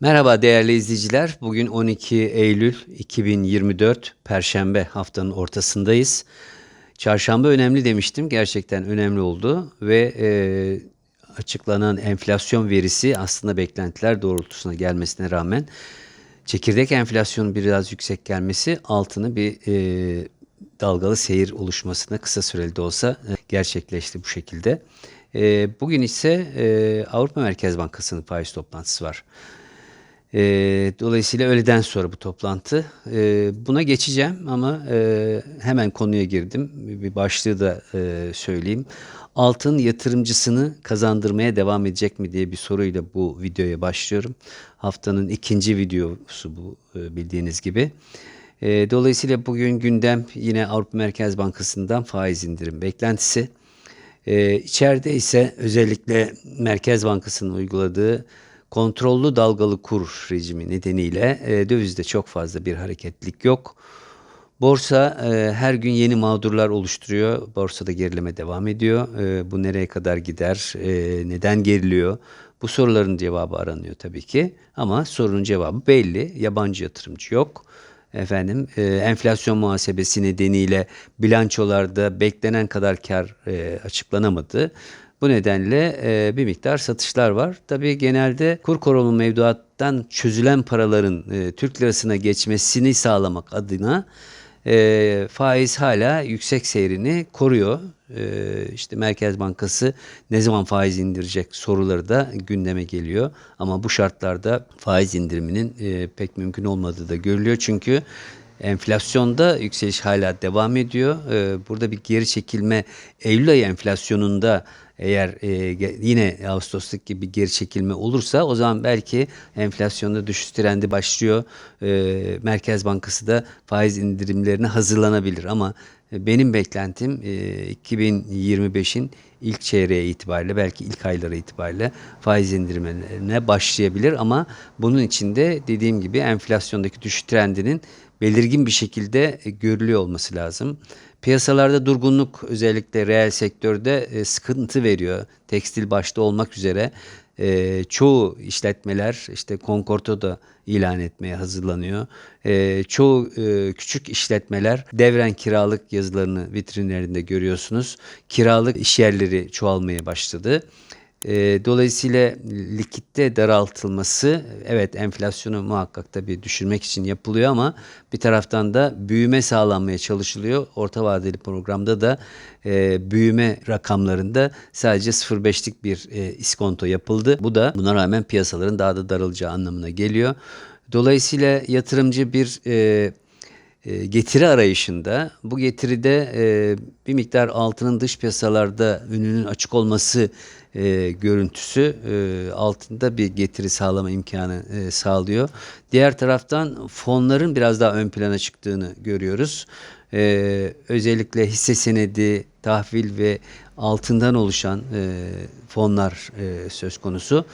Merhaba değerli izleyiciler. Bugün 12 Eylül 2024 Perşembe haftanın ortasındayız. Çarşamba önemli demiştim. Gerçekten önemli oldu ve e, açıklanan enflasyon verisi aslında beklentiler doğrultusuna gelmesine rağmen çekirdek enflasyonun biraz yüksek gelmesi altını bir e, dalgalı seyir oluşmasına kısa süreli de olsa e, gerçekleşti bu şekilde. E, bugün ise e, Avrupa Merkez Bankası'nın faiz toplantısı var. E, dolayısıyla öğleden sonra bu toplantı. E, buna geçeceğim ama e, hemen konuya girdim. Bir başlığı da e, söyleyeyim. Altın yatırımcısını kazandırmaya devam edecek mi diye bir soruyla bu videoya başlıyorum. Haftanın ikinci videosu bu e, bildiğiniz gibi. E, dolayısıyla bugün gündem yine Avrupa Merkez Bankası'ndan faiz indirim beklentisi. E, içeride ise özellikle Merkez Bankası'nın uyguladığı kontrollü dalgalı kur rejimi nedeniyle e, dövizde çok fazla bir hareketlik yok. Borsa e, her gün yeni mağdurlar oluşturuyor. Borsada gerileme devam ediyor. E, bu nereye kadar gider? E, neden geriliyor? Bu soruların cevabı aranıyor tabii ki. Ama sorunun cevabı belli. Yabancı yatırımcı yok. Efendim e, enflasyon muhasebesi nedeniyle bilançolarda beklenen kadar kar e, açıklanamadı. Bu nedenle e, bir miktar satışlar var. Tabii genelde kur korumalı mevduattan çözülen paraların e, Türk lirasına geçmesini sağlamak adına e, faiz hala yüksek seyrini koruyor. E, işte Merkez Bankası ne zaman faiz indirecek soruları da gündeme geliyor. Ama bu şartlarda faiz indiriminin e, pek mümkün olmadığı da görülüyor. Çünkü Enflasyonda yükseliş hala devam ediyor. Ee, burada bir geri çekilme Eylül ayı enflasyonunda eğer e, yine Ağustos'taki gibi geri çekilme olursa o zaman belki enflasyonda düşüş trendi başlıyor. E, Merkez Bankası da faiz indirimlerine hazırlanabilir ama benim beklentim e, 2025'in ilk çeyreğe itibariyle belki ilk aylara itibariyle faiz indirimlerine başlayabilir ama bunun içinde dediğim gibi enflasyondaki düşüş trendinin belirgin bir şekilde e, görülüyor olması lazım. Piyasalarda durgunluk özellikle reel sektörde e, sıkıntı veriyor. Tekstil başta olmak üzere e, çoğu işletmeler işte Concordo da ilan etmeye hazırlanıyor. Çoğu küçük işletmeler devren kiralık yazılarını vitrinlerinde görüyorsunuz. Kiralık iş yerleri çoğalmaya başladı. E, dolayısıyla likitte daraltılması evet enflasyonu muhakkak tabii düşürmek için yapılıyor ama bir taraftan da büyüme sağlanmaya çalışılıyor. Orta vadeli programda da e, büyüme rakamlarında sadece 0.5'lik bir e, iskonto yapıldı. Bu da buna rağmen piyasaların daha da daralacağı anlamına geliyor. Dolayısıyla yatırımcı bir e, getiri arayışında bu getiride e, bir miktar altının dış piyasalarda önünün açık olması e, görüntüsü e, altında bir getiri sağlama imkanı e, sağlıyor. Diğer taraftan fonların biraz daha ön plana çıktığını görüyoruz. E, özellikle hisse senedi, tahvil ve altından oluşan e, fonlar e, söz konusu.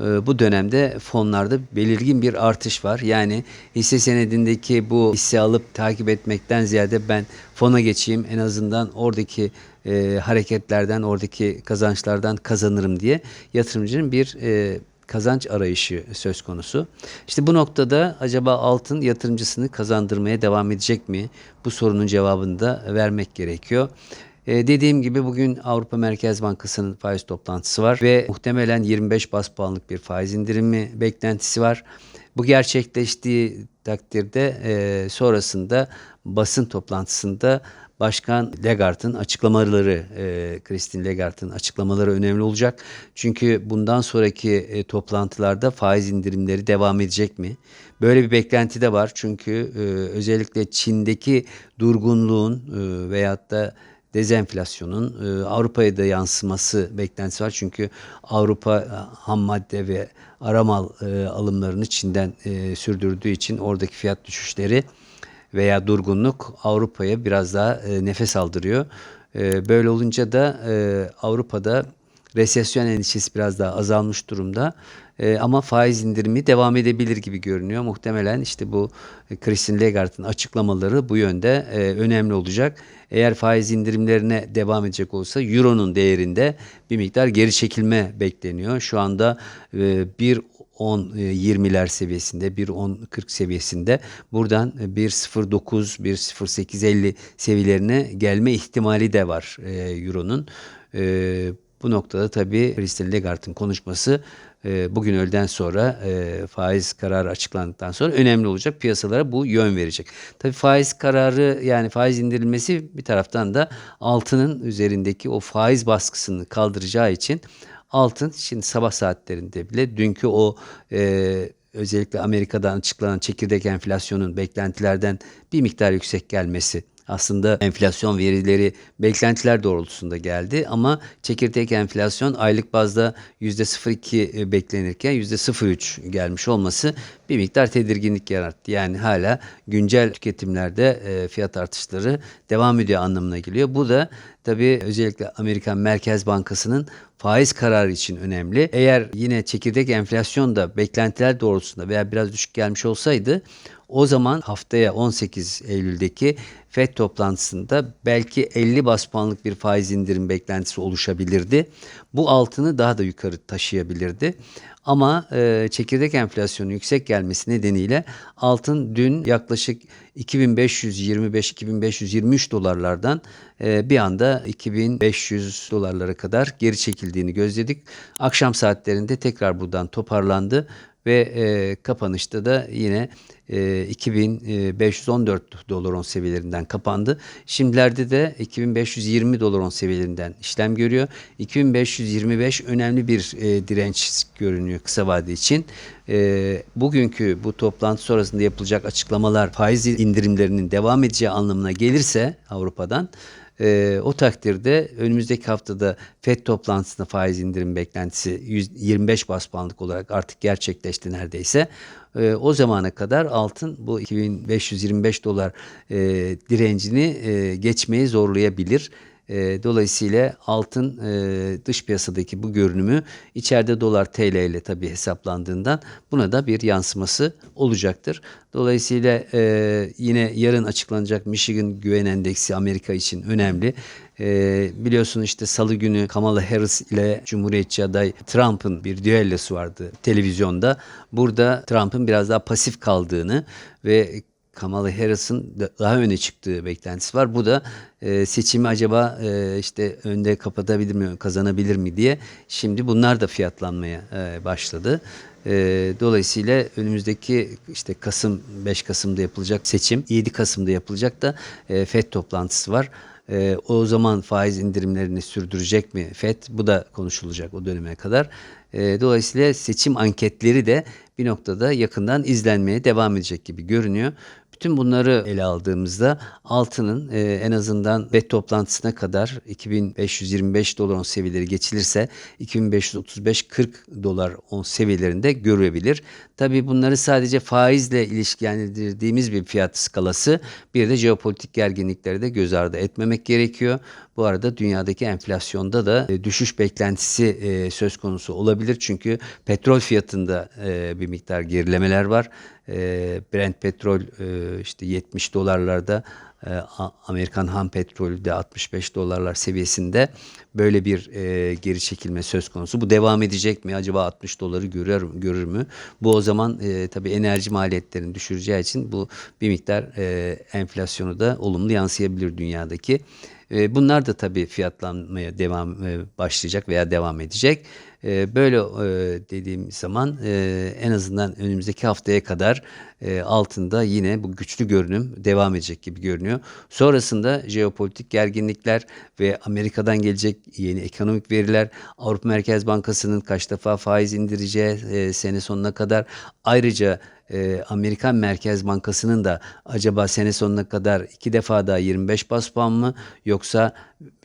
Ee, bu dönemde fonlarda belirgin bir artış var. Yani hisse senedindeki bu hisse alıp takip etmekten ziyade ben fona geçeyim en azından oradaki e, hareketlerden, oradaki kazançlardan kazanırım diye yatırımcının bir e, kazanç arayışı söz konusu. İşte bu noktada acaba altın yatırımcısını kazandırmaya devam edecek mi? Bu sorunun cevabını da vermek gerekiyor. Ee, dediğim gibi bugün Avrupa Merkez Bankası'nın faiz toplantısı var ve muhtemelen 25 bas puanlık bir faiz indirimi beklentisi var. Bu gerçekleştiği takdirde e, sonrasında basın toplantısında Başkan Lagarde'ın açıklamaları, e, Christine Lagarde'ın açıklamaları önemli olacak. Çünkü bundan sonraki e, toplantılarda faiz indirimleri devam edecek mi? Böyle bir beklenti de var. Çünkü e, özellikle Çin'deki durgunluğun e, veyahut da dezenflasyonun e, Avrupa'ya da yansıması beklentisi var. Çünkü Avrupa e, ham madde ve aramal e, alımlarını Çin'den e, sürdürdüğü için oradaki fiyat düşüşleri veya durgunluk Avrupa'ya biraz daha nefes aldırıyor. Böyle olunca da Avrupa'da resesyon endişesi biraz daha azalmış durumda. E, ama faiz indirimi devam edebilir gibi görünüyor. Muhtemelen işte bu e, Christine Lagarde'ın açıklamaları bu yönde e, önemli olacak. Eğer faiz indirimlerine devam edecek olsa Euro'nun değerinde bir miktar geri çekilme bekleniyor. Şu anda e, bir 1.10-20'ler seviyesinde, 1.10-40 seviyesinde buradan 1.09, 1.0850 seviyelerine gelme ihtimali de var e, Euro'nun. E, bu noktada tabii Christine Lagarde'ın konuşması e, bugün öğleden sonra e, faiz kararı açıklandıktan sonra önemli olacak. Piyasalara bu yön verecek. Tabii faiz kararı yani faiz indirilmesi bir taraftan da altının üzerindeki o faiz baskısını kaldıracağı için altın şimdi sabah saatlerinde bile dünkü o e, özellikle Amerika'dan açıklanan çekirdek enflasyonun beklentilerden bir miktar yüksek gelmesi aslında enflasyon verileri beklentiler doğrultusunda geldi ama çekirdek enflasyon aylık bazda %0.2 beklenirken %0.3 gelmiş olması bir miktar tedirginlik yarattı. Yani hala güncel tüketimlerde e, fiyat artışları devam ediyor anlamına geliyor. Bu da tabii özellikle Amerikan Merkez Bankası'nın faiz kararı için önemli. Eğer yine çekirdek enflasyon da beklentiler doğrultusunda veya biraz düşük gelmiş olsaydı o zaman haftaya 18 Eylül'deki FED toplantısında belki 50 bas puanlık bir faiz indirim beklentisi oluşabilirdi. Bu altını daha da yukarı taşıyabilirdi. Ama e, çekirdek enflasyonun yüksek gelmesi nedeniyle altın dün yaklaşık 2525-2523 dolarlardan e, bir anda 2500 dolarlara kadar geri çekildiğini gözledik. Akşam saatlerinde tekrar buradan toparlandı ve e, kapanışta da yine e, 2514 dolar on seviyelerinden kapandı. Şimdilerde de 2520 dolar on seviyelerinden işlem görüyor. 2525 önemli bir e, direnç görünüyor kısa vade için. E, bugünkü bu toplantı sonrasında yapılacak açıklamalar faiz indirimlerinin devam edeceği anlamına gelirse Avrupa'dan e, o takdirde önümüzdeki haftada FED toplantısında faiz indirim beklentisi 125 bas puanlık olarak artık gerçekleşti neredeyse. E, o zamana kadar altın bu 2525 dolar e, direncini e, geçmeyi zorlayabilir. E, dolayısıyla altın e, dış piyasadaki bu görünümü içeride dolar TL ile tabii hesaplandığından buna da bir yansıması olacaktır. Dolayısıyla e, yine yarın açıklanacak Michigan Güven Endeksi Amerika için önemli. E, biliyorsun işte salı günü Kamala Harris ile Cumhuriyetçi aday Trump'ın bir düellosu vardı televizyonda. Burada Trump'ın biraz daha pasif kaldığını ve Kamala Harris'ın daha öne çıktığı beklentisi var. Bu da e, seçimi acaba e, işte önde kapatabilir mi, kazanabilir mi diye şimdi bunlar da fiyatlanmaya e, başladı. E, dolayısıyla önümüzdeki işte Kasım 5 Kasım'da yapılacak seçim 7 Kasım'da yapılacak da e, FED toplantısı var. E, o zaman faiz indirimlerini sürdürecek mi FED? Bu da konuşulacak o döneme kadar. E, dolayısıyla seçim anketleri de bir noktada yakından izlenmeye devam edecek gibi görünüyor. Bütün bunları ele aldığımızda altının e, en azından FED toplantısına kadar 2525 dolar on seviyeleri geçilirse 2535-40 dolar on seviyelerinde görebilir. Tabi bunları sadece faizle ilişkilendirdiğimiz bir fiyat skalası bir de jeopolitik gerginlikleri de göz ardı etmemek gerekiyor. Bu arada dünyadaki enflasyonda da e, düşüş beklentisi e, söz konusu olabilir. Çünkü petrol fiyatında e, bir miktar gerilemeler var. Brent petrol işte 70 dolarlarda Amerikan ham petrolü de 65 dolarlar seviyesinde böyle bir e, geri çekilme söz konusu. Bu devam edecek mi? Acaba 60 doları görür, görür mü? Bu o zaman e, tabii enerji maliyetlerini düşüreceği için bu bir miktar e, enflasyonu da olumlu yansıyabilir dünyadaki. E, bunlar da tabii fiyatlanmaya devam e, başlayacak veya devam edecek. E, böyle dediğim zaman en azından önümüzdeki haftaya kadar altında yine bu güçlü görünüm devam edecek gibi görünüyor. Sonrasında jeopolitik gerginlikler ve Amerika'dan gelecek yeni ekonomik veriler, Avrupa Merkez Bankası'nın kaç defa faiz indireceği sene sonuna kadar ayrıca e, Amerikan Merkez Bankası'nın da acaba sene sonuna kadar iki defa daha 25 bas puan mı yoksa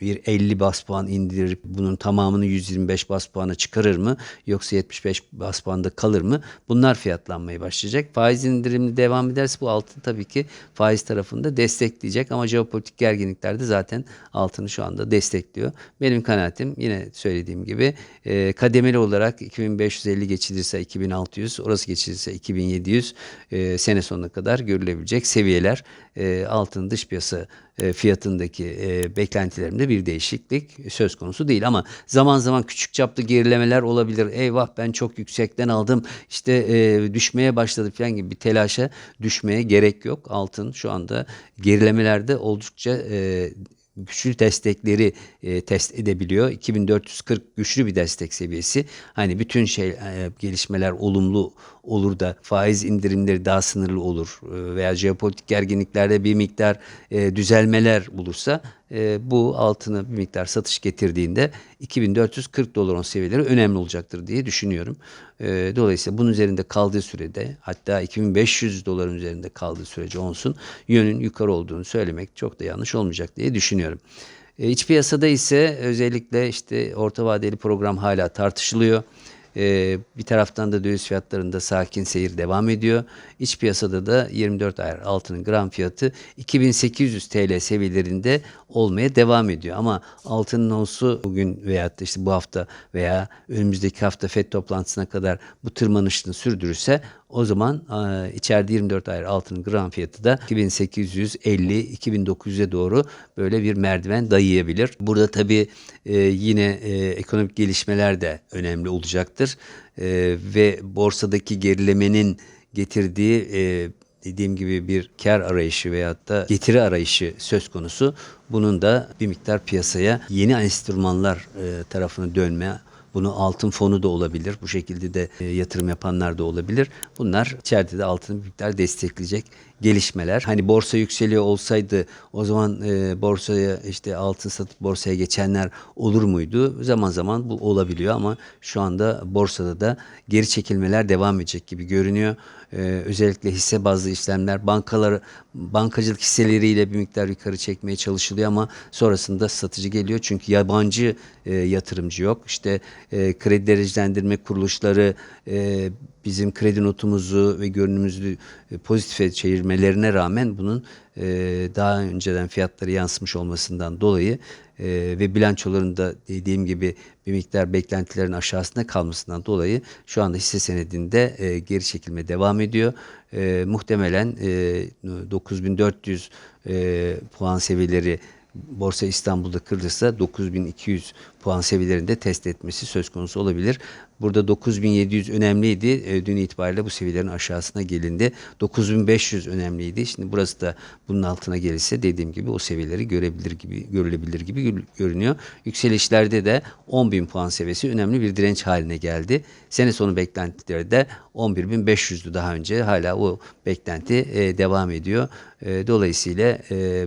bir 50 bas puan indirip bunun tamamını 125 bas puana çıkarır mı yoksa 75 bas puanda kalır mı? Bunlar fiyatlanmaya başlayacak. Faiz indirimli devam ederse bu altın tabii ki faiz tarafında destekleyecek ama jeopolitik gerginlikler de zaten altını şu anda destekliyor. Benim kanaatim yine söylediğim gibi e, kademeli olarak 2550 geçilirse 2600 orası geçilirse 2700 2700 e, sene sonuna kadar görülebilecek seviyeler. E, altın dış piyasa e, fiyatındaki e, beklentilerimde bir değişiklik söz konusu değil ama zaman zaman küçük çaplı gerilemeler olabilir. Eyvah ben çok yüksekten aldım işte e, düşmeye başladı falan gibi bir telaşa düşmeye gerek yok. Altın şu anda gerilemelerde oldukça e, güçlü destekleri e, test edebiliyor. 2440 güçlü bir destek seviyesi. Hani bütün şey e, gelişmeler olumlu olur da faiz indirimleri daha sınırlı olur e, veya jeopolitik gerginliklerde bir miktar e, düzelmeler bulursa e, bu altına bir miktar satış getirdiğinde 2440 dolar on seviyeleri önemli olacaktır diye düşünüyorum. Dolayısıyla bunun üzerinde kaldığı sürede hatta 2500 doların üzerinde kaldığı sürece onsun yönün yukarı olduğunu söylemek çok da yanlış olmayacak diye düşünüyorum. İç piyasada ise özellikle işte orta vadeli program hala tartışılıyor. Ee, bir taraftan da döviz fiyatlarında sakin seyir devam ediyor. İç piyasada da 24 ayar altının gram fiyatı 2800 TL seviyelerinde olmaya devam ediyor. Ama altının onsu bugün da işte bu hafta veya önümüzdeki hafta FED toplantısına kadar bu tırmanışını sürdürürse o zaman e, içeride 24 ayar altının gram fiyatı da 2850-2900'e doğru böyle bir merdiven dayayabilir. Burada tabii e, yine e, ekonomik gelişmeler de önemli olacaktır. E, ve borsadaki gerilemenin getirdiği e, dediğim gibi bir kar arayışı veyahut da getiri arayışı söz konusu. Bunun da bir miktar piyasaya yeni enstrümanlar e, tarafına dönme bunu altın fonu da olabilir. Bu şekilde de e, yatırım yapanlar da olabilir. Bunlar içeride de altını bir miktar destekleyecek gelişmeler. Hani borsa yükseliyor olsaydı o zaman e, borsaya işte altın satıp borsaya geçenler olur muydu? Zaman zaman bu olabiliyor ama şu anda borsada da geri çekilmeler devam edecek gibi görünüyor. Ee, özellikle hisse bazlı işlemler bankalar bankacılık hisseleriyle bir miktar yukarı çekmeye çalışılıyor ama sonrasında satıcı geliyor çünkü yabancı e, yatırımcı yok. İşte e, kredi derecelendirme kuruluşları e, bizim kredi notumuzu ve görünümümüzü e, pozitife çevirmelerine rağmen bunun e, daha önceden fiyatları yansımış olmasından dolayı e, ve bilançolarında dediğim gibi bir miktar beklentilerin aşağısında kalmasından dolayı şu anda hisse senedinde geri çekilme devam ediyor. Muhtemelen e, 9400 e, puan seviyeleri Borsa İstanbul'da kırılırsa 9200 puan seviyelerinde test etmesi söz konusu olabilir. Burada 9700 önemliydi. E, dün itibariyle bu seviyelerin aşağısına gelindi. 9500 önemliydi. Şimdi burası da bunun altına gelirse dediğim gibi o seviyeleri görebilir gibi görülebilir gibi görünüyor. Yükselişlerde de 10.000 puan seviyesi önemli bir direnç haline geldi. Sene sonu beklentileri de 11.500'dü daha önce. Hala o beklenti e, devam ediyor. E, dolayısıyla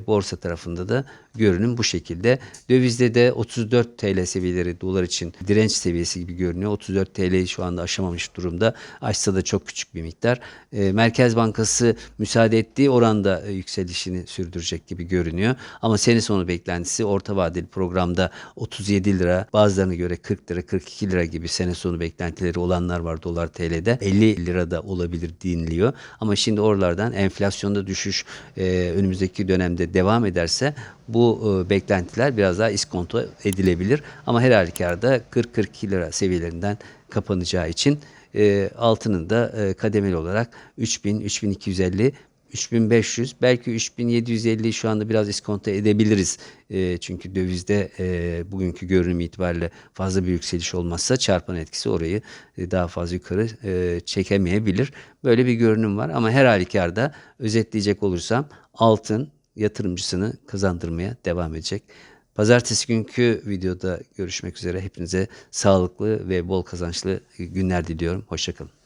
borsa tarafında da görünüm bu şekilde. Dövizde de 34 TL seviyeleri dolar için direnç seviyesi gibi görünüyor. 34 TL'yi şu anda aşamamış durumda. Aşsa da çok küçük bir miktar. E, Merkez Bankası müsaade ettiği oranda e, yükselişini sürdürecek gibi görünüyor. Ama sene sonu beklentisi orta vadeli programda 37 lira, bazılarına göre 40 lira, 42 lira gibi sene sonu beklentileri olanlar var dolar TL'de. 50 lirada olabilir deniliyor. Ama şimdi oralardan enflasyonda düşüş e, önümüzdeki dönemde devam ederse bu beklentiler biraz daha iskonto edilebilir. Ama her halükarda 40-42 lira seviyelerinden kapanacağı için e, altının da e, kademeli olarak 3000, 3250 3500 belki 3750 şu anda biraz iskonto edebiliriz. E, çünkü dövizde e, bugünkü görünüm itibariyle fazla bir yükseliş olmazsa çarpan etkisi orayı e, daha fazla yukarı e, çekemeyebilir. Böyle bir görünüm var ama her halükarda özetleyecek olursam altın yatırımcısını kazandırmaya devam edecek. Pazartesi günkü videoda görüşmek üzere. Hepinize sağlıklı ve bol kazançlı günler diliyorum. Hoşçakalın.